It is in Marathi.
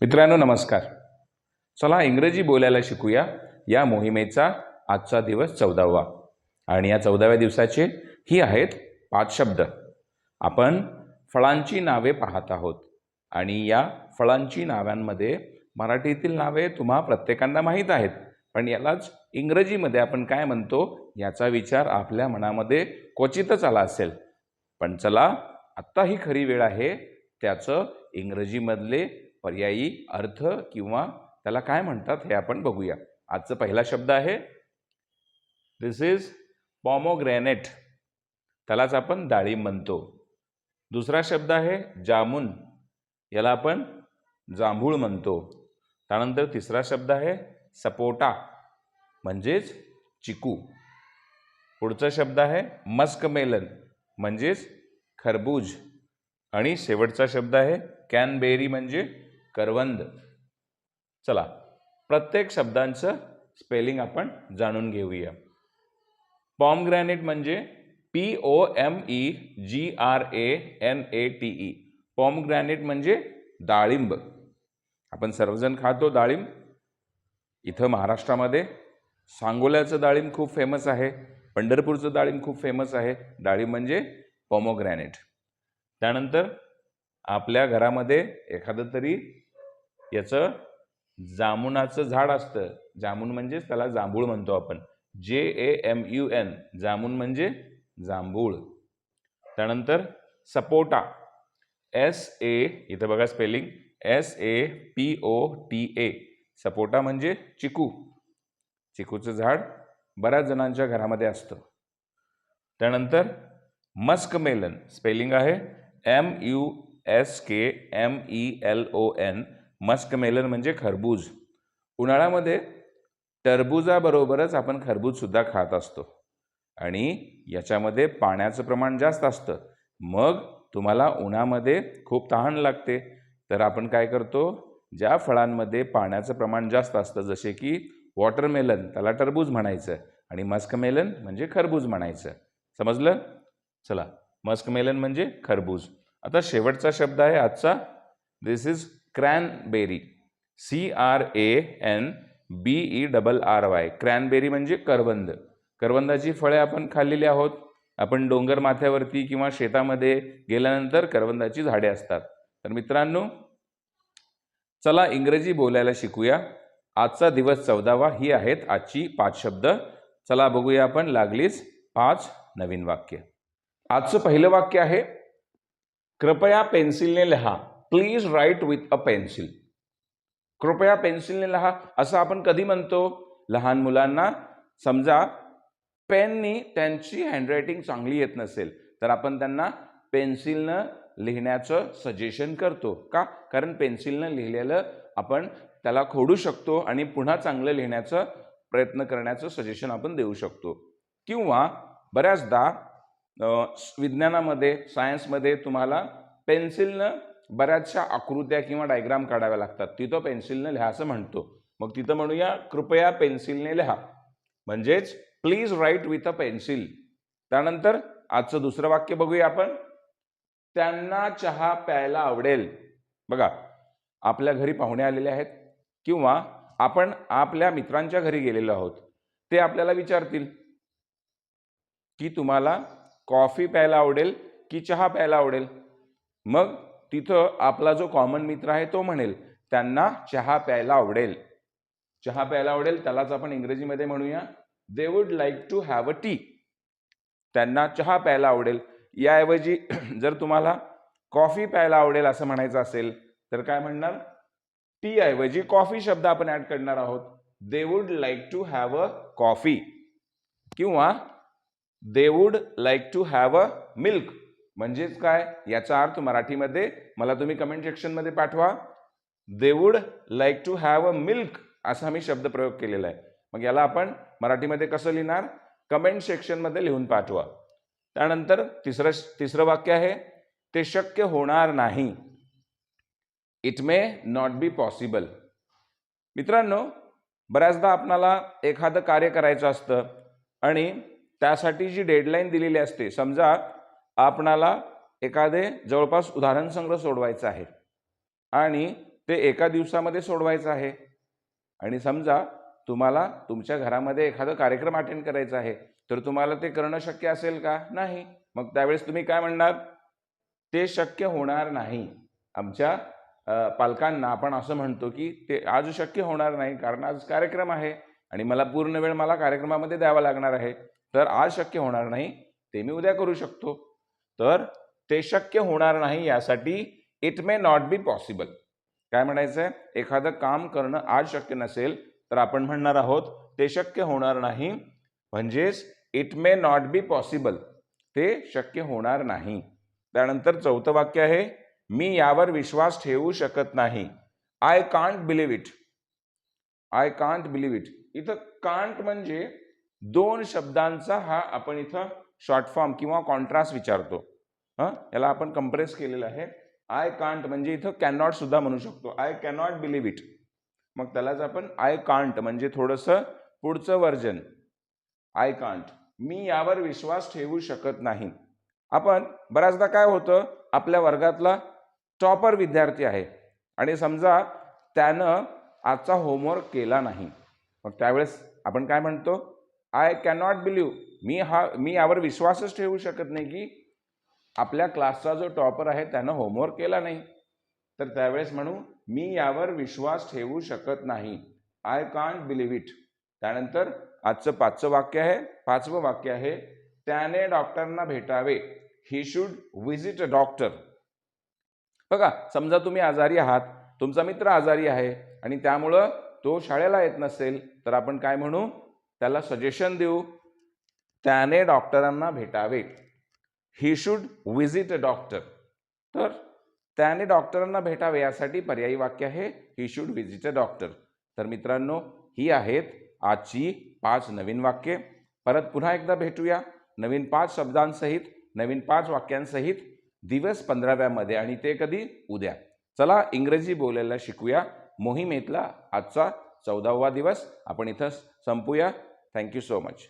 मित्रांनो नमस्कार. चला इंग्रजी बोलायला शिकूया. या मोहिमेचा आजचा दिवस चौदावा. आणि या चौदाव्या दिवसाचे ही आहेत पाच शब्द. आपण फळांची नावे पाहत आहोत. आणि या फळांची नावांमध्ये मराठीतील नावे तुम्हा प्रत्येकांना माहीत आहेत. पण यालाच इंग्रजीमध्ये आपण काय म्हणतो याचा विचार आपल्या मनामध्ये क्वचितच आला असेल. पण चला आत्ता ही खरी वेळ आहे त्याचं इंग्रजीमधले पर्यायी अर्थ किंवा त्याला काय म्हणतात हे आपण बघूया. आजचा पहिला शब्द आहे दिस इज पॉमोग्रॅनेट त्यालाच आपण डाळिंब म्हणतो. दुसरा शब्द आहे जामुन. याला आपण जांभूळ म्हणतो. त्यानंतर तिसरा शब्द आहे सपोटा. म्हणजेच चिकू. पुढचा शब्द आहे मस्कमेलन म्हणजेच खरबूज. आणि शेवटचा शब्द आहे कॅनबेरी म्हणजे करवंद. चला प्रत्येक शब्दांचं स्पेलिंग आपण जाणून घेऊया. पॉमग्रॅनेट म्हणजे P O M E G R A N A T E pomegranate म्हणजे डाळिंब. आपण सर्वजण खातो डाळिंब. इथं महाराष्ट्रामध्ये सांगोल्याचं डाळिंब खूप फेमस आहे. पंढरपूरचं डाळिंब खूप फेमस आहे. डाळिंब म्हणजे पॉमोग्रॅनेट त्यानंतर आपल्या घरामध्ये एखादं तरी याचं जामुनाचं झाड असतं. जामून म्हणजेच त्याला जांभूळ म्हणतो आपण. जे A M U N jamun म्हणजे जांभूळ. त्यानंतर सपोटा. एस ए इथं बघा spelling S A P O T A sapota म्हणजे चिकू. चिकूचं झाड बऱ्याच जणांच्या घरामध्ये असतं. त्यानंतर मस्कमेलन. स्पेलिंग आहे M U S K M E L O N muskmelon म्हणजे खरबूज. उन्हाळ्यामध्ये टरबुजाबरोबरच आपण खरबूजसुद्धा खात असतो. आणि याच्यामध्ये पाण्याचं प्रमाण जास्त असतं. मग तुम्हाला उन्हामध्ये खूप तहान लागते. तर आपण काय करतो? ज्या फळांमध्ये पाण्याचं प्रमाण जास्त असतं जसे की वॉटरमेलन त्याला टरबूज म्हणायचं आणि मस्कमेलन म्हणजे खरबूज म्हणायचं. समजलं? चला मस्कमेलन म्हणजे खरबूज. आता शेवटचा शब्द आहे आजचा. This is cranberry C R A N B E double R Y cranberry म्हणजे करवंद. करवंदाची फळे आपण खाल्लेली आहोत. आपण डोंगर माथ्यावरती किंवा शेतामध्ये गेल्यानंतर करवंदाची झाडे असतात. तर मित्रांनो चला इंग्रजी बोलायला शिकूया. आजचा दिवस चौदावा ही आहेत आजची पाच शब्द. चला बघूया आपण लागलीच पाच नवीन वाक्य. आजचं पहिलं वाक्य आहे कृपया पेन्सिलने लिहा. Please write with a pencil कृपया पेन्सिलने लिहा. असं आपण कधी म्हणतो? लहान मुलांना. समजा पेननी त्यांची हँडरायटिंग चांगली येत नसेल तर आपण त्यांना पेन्सिलनं लिहिण्याचं सजेशन करतो. का? कारण पेन्सिलनं लिहिलेलं आपण त्याला खोडू शकतो आणि पुन्हा चांगलं लिहिण्याचा प्रयत्न करण्याचं सजेशन आपण देऊ शकतो. किंवा बऱ्याचदा विज्ञानामध्ये सायन्समध्ये तुम्हाला पेन्सिलनं बऱ्याचशा आकृत्या किंवा डायग्राम काढाव्या लागतात. तिथं पेन्सिलनं लिहा असं म्हणतो. मग तिथं म्हणूया कृपया पेन्सिलने लिहा. म्हणजेच please write with a pencil त्यानंतर आजचं दुसरं वाक्य बघूया आपण. त्यांना चहा प्यायला आवडेल. बघा आपल्या घरी पाहुणे आलेले आहेत किंवा आपण आपल्या मित्रांच्या घरी गेलेलो आहोत ते आपल्याला विचारतील की तुम्हाला कॉफी प्यायला आवडेल की चहा प्यायला आवडेल? मग तिथं आपला जो कॉमन मित्र आहे तो म्हणेल त्यांना चहा प्यायला आवडेल. चहा प्यायला आवडेल त्यालाच आपण इंग्रजीमध्ये म्हणूया they would like to have a tea त्यांना चहा प्यायला आवडेल. याऐवजी जर तुम्हाला कॉफी प्यायला आवडेल असं म्हणायचं असेल तर काय म्हणणार? टी ऐवजी कॉफी शब्द आपण ऍड करणार आहोत. They would like to have a coffee किंवा they would like to have a milk म्हणजेच काय? याचा अर्थ मराठीमध्ये मला तुम्ही कमेंट सेक्शनमध्ये पाठवा. They would like to have a milk असा मी शब्द प्रयोग केलेला आहे. मग याला आपण मराठीमध्ये कसं लिहिणार? कमेंट सेक्शनमध्ये लिहून पाठवा. त्यानंतर तिसरं तिसरं वाक्य आहे ते शक्य होणार नाही. It may not be possible मित्रांनो बऱ्याचदा आपणाला एखादं कार्य करायचं असतं आणि त्यासाठी जी डेडलाईन दिलेली असते समजा आपणाला एखादे जवळपास उदाहरण संग्रह सोडवायचा आहे आणि ते एका दिवसामध्ये सोडवायचं आहे आणि समजा तुम्हाला तुमच्या घरामध्ये एखादा कार्यक्रम अटेंड करायचा आहे तर तुम्हाला ते करणं शक्य असेल का? नाही. मग त्यावेळेस तुम्ही काय म्हणणार? ते शक्य होणार नाही. आमच्या पालकांना आपण असं म्हणतो की ते आज शक्य होणार नाही कारण आज कार्यक्रम आहे आणि मला पूर्ण वेळ मला कार्यक्रमामध्ये द्यावा लागणार आहे. तर आज शक्य होणार नाही ते मी उद्या करू शकतो. तर ते शक्य होणार नाही यासाठी it may not be possible काय म्हणायचं आहे एखादं काम करणं आज शक्य नसेल तर आपण म्हणणार आहोत ते शक्य होणार नाही. म्हणजेच it may not be possible ते शक्य होणार नाही. त्यानंतर चौथं वाक्य आहे मी यावर विश्वास ठेवू शकत नाही. I can't believe it I can't believe it इथं कांट म्हणजे दोन शब्दांचा हा आपण इथं शॉर्ट फॉर्म किंवा कॉन्ट्रास्ट विचारतो. हां? याला आपण कंप्रेस केलेलं आहे. आय कांट म्हणजे इथं कॅनॉट सुद्धा म्हणू शकतो. आय कॅनॉट बिलीव इट मग त्यालाच आपण आय कांट म्हणजे थोडंसं पुढचं वर्जन आय कांट मी यावर विश्वास ठेवू शकत नाही. आपण बऱ्याचदा काय होतं? आपल्या वर्गातला टॉपर विद्यार्थी आहे. आणि समजा त्यानं आजचा होमवर्क केला नाही. मग त्यावेळेस आपण काय म्हणतो? आय कॅनॉट बिलीव्ह मी हा मी यावर विश्वासच ठेवू शकत नाही की आपल्या क्लासचा जो टॉपर आहे त्यानं होमवर्क केला नाही. तर त्यावेळेस म्हणू मी यावर विश्वास ठेवू शकत नाही. आय कांट बिलीव्ह इट त्यानंतर आजचं पाचचं वाक्य आहे पाचवं वाक्य आहे त्याने डॉक्टरना भेटावे. He should visit a doctor बघा समजा तुम्ही आजारी आहात तुमचा मित्र आजारी आहे आणि त्यामुळं तो शाळेला येत नसेल तर आपण काय म्हणू? त्याला सजेशन देऊ. त्याने डॉक्टरांना भेटावे. He should visit a doctor तर त्याने डॉक्टरांना भेटावे यासाठी पर्यायी वाक्य आहे he should visit a doctor तर मित्रांनो ही आहेत आजची पाच नवीन वाक्ये. परत पुन्हा एकदा भेटूया. नवीन पाच शब्दांसहित नवीन पाच वाक्यांसहित दिवस पंधराव्यामध्ये आणि ते कधी? उद्या. चला इंग्रजी बोलायला शिकूया. मोहिमेतला आजचा चौदावा दिवस. आपण इथं संपूया. Thank you so much